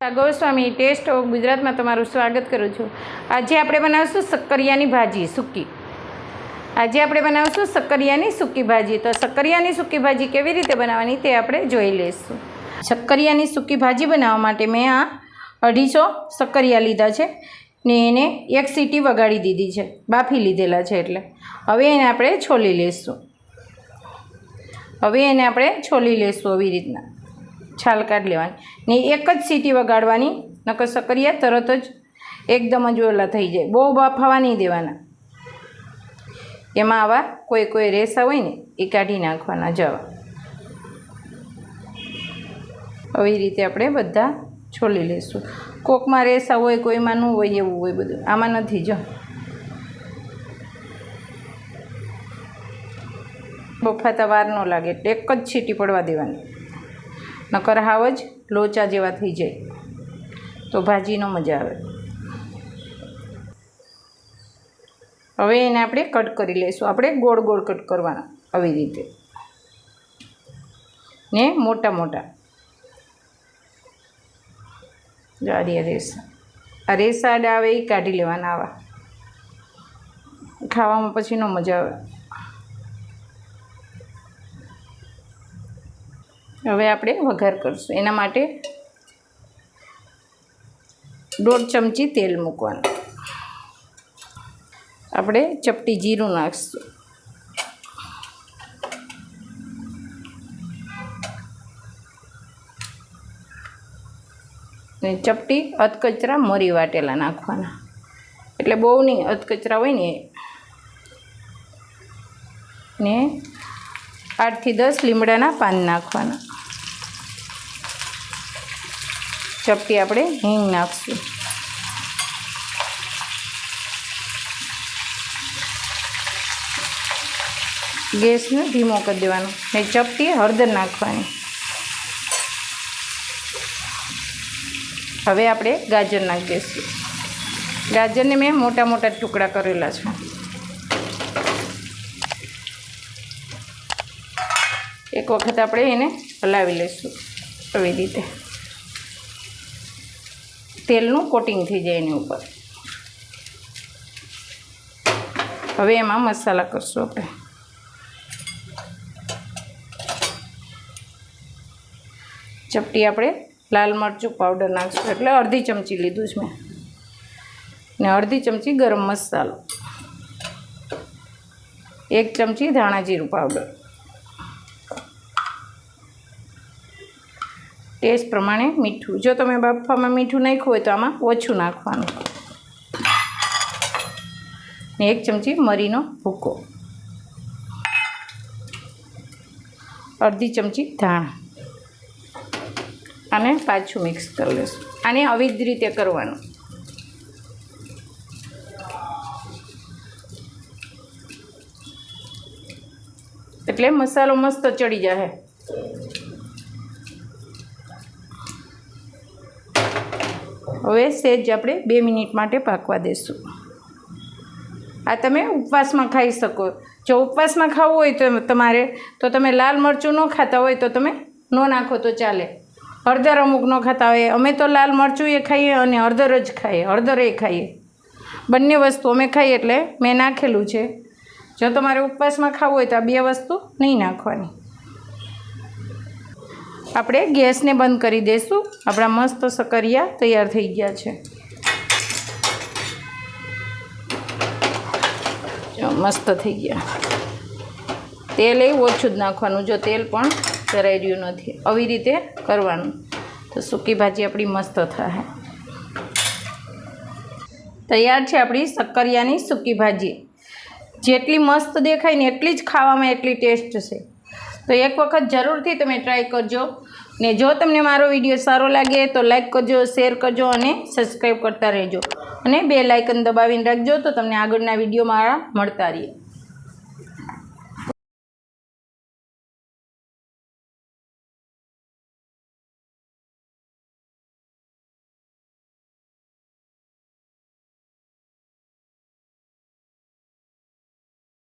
Goswami test of ગુજરાતમાં તમારું સ્વાગત કરું છું. આજે આપણે બનાવીશું શક્કરિયાની ભાજી, સૂકી. આજે આપણે બનાવીશું શક્કરિયાની સૂકી ભાજી. તો શક્કરિયાની સૂકી ભાજી કેવી રીતે બનાવવાની તે આપણે જોઈ લઈશું. શક્કરિયાની સૂકી ભાજી બનાવવા માટે મેં આ અઢીસો શક્કરિયા લીધા છે ને એને એક સીટી વગાડી દીધી છે. બાફી લીધેલા છે એટલે. હવે એને આપણે છોલી લઈશું. હવે એને આપણે છોલી લઈશું આવી રીતના. છાલ કાઢી લેવાની ને એક જ સીટી વગાડવાની, નકર સકરિયા તરત જ એકદમ જ ઓલા થઈ જાય. બહુ બાફાવા નહીં દેવાના. એમાં આવા કોઈ કોઈ રેસા હોય ને એ કાઢી નાખવાના જવા. આવી રીતે આપણે બધા છોલી લઈશું કોકમાં રેસા હોય, કોઈમાં ન હોય, એવું હોય બધું. આમાં નથી જો. બફાતા વાર ન લાગે. એટલે એક જ છીટી પડવા દેવાની. નકર હાવ જ લોચા જેવા થઈ જાય. તો ભાજીનો મજા આવે. હવે એને આપણે કટ કરી લઈશું. આપણે ગોળ ગોળ કટ કરવાના આવી રીતે. ને મોટા મોટા. જો રેસા. આ રેસા આવે એ કાઢી લેવાના આવા. ખાવામાં પછીનો મજા આવે. હવે આપણે વઘાર કરીશું. એના માટે દોઢ ચમચી તેલ મૂકવાનું. આપણે ચપટી જીરું નાખીશું. ને ચપટી અધકચરા મરી વાટેલા નાખવાના. એટલે બહુ નહીં, અધકચરા હોય ને. ને આઠથી દસ લીમડાના પાન નાખવાના. ચપટી આપણે હિંગ નાખશું. ગેસને ધીમો કરી દેવાનો. ને ચપટી હળદર નાખવાની. હવે આપણે ગાજર નાખી દઈશું ગાજરને મેં મોટા મોટા ટુકડા કરેલા છે. એક વખત આપણે એને હલાવી લઈશું. આવી રીતે. તેલનું કોટિંગ થઈ જાય એની ઉપર. હવે એમાં મસાલા કરશું આપણે. ચપટી આપણે લાલ મરચું પાવડર નાખશું. એટલે અડધી ચમચી લીધું છે મેં. ને અડધી ચમચી ગરમ મસાલો. એક ચમચી ધાણા જીરું પાવડર ટેસ્ટ પ્રમાણે મીઠું. જો તમે બાફામાં મીઠું નાખ્યું હોય તો આમાં ઓછું નાખવાનું. ને એક ચમચી મરીનો ભૂકો. અડધી ચમચી ધાણા. અને પાછું મિક્સ કરી લઈશું આને આવી જ રીતે કરવાનું. એટલે મસાલો મસ્ત ચડી જાય હવે સેજ આપણે બે મિનિટ માટે પાકવા દઈશું આ તમે ઉપવાસમાં ખાઈ શકો. જો ઉપવાસમાં ખાવું હોય તો તમારે, તો તમે લાલ મરચું ન ખાતા હોય તો તમે ન નાખો તો ચાલે. હળદર અમુક ન ખાતા હોય. અમે તો લાલ મરચું એ ખાઈએ અને હળદર જ ખાઈએ. હળદર એ ખાઈએ. બંને વસ્તુ અમે ખાઈએ એટલે મેં નાખેલું છે. જો તમારે ઉપવાસમાં ખાવું હોય તો આ બે વસ્તુ નહીં નાખવાની. આપણે ગેસને બંધ કરી દઈશું આપણા મસ્ત સકરિયા તૈયાર થઈ ગયા છે. મસ્ત થઈ ગયા. તેલ એ ઓછું જ નાખવાનું, જો તેલ પણ કરાઈ રહ્યું નથી. આવી રીતે કરવાનું. તો સૂકી ભાજી આપણી મસ્ત થાય. તૈયાર છે આપણી શક્કરિયાની સૂકી ભાજી. જેટલી મસ્ત દેખાય ને એટલી જ ખાવામાં એટલી ટેસ્ટ છે. તો એક વખત જરૂરથી તમે ટ્રાય કરજો. ને જો તમને મારો વીડિયો સારો લાગે તો લાઇક કરજો શેર કરજો અને સબસ્ક્રાઈબ કરતા રહેજો. અને બે લાઇકન દબાવીને રાખજો તો તમને આગળના વીડિયો મારા મળતા રહીએ.